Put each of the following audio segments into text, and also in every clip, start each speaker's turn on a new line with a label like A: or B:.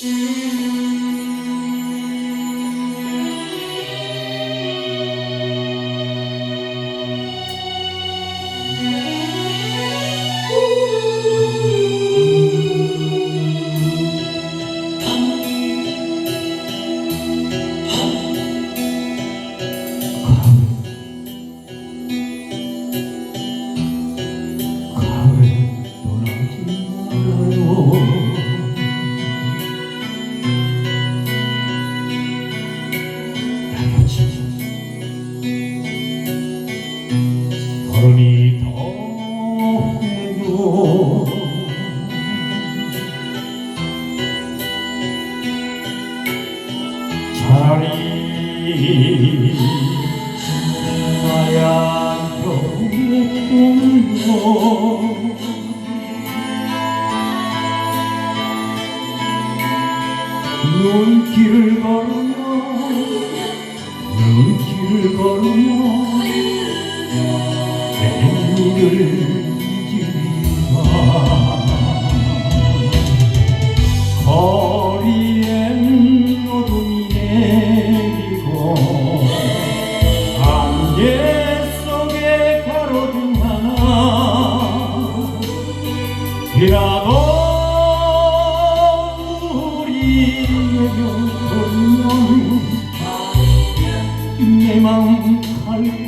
A: Música 그 그 눈길을 걸으며 눈길을 걸으며 내 눈을 비라버리며 분명 내 마음 갈고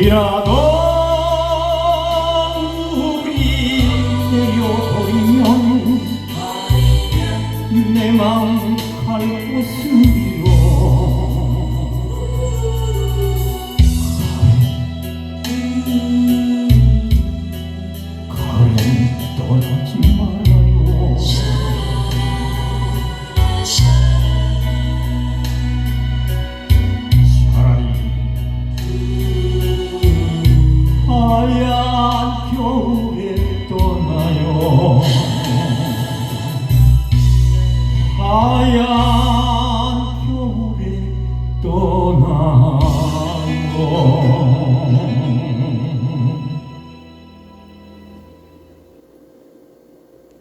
A: Yeah, 하얀 겨울에 떠나요. 하얀 겨울에 떠나요.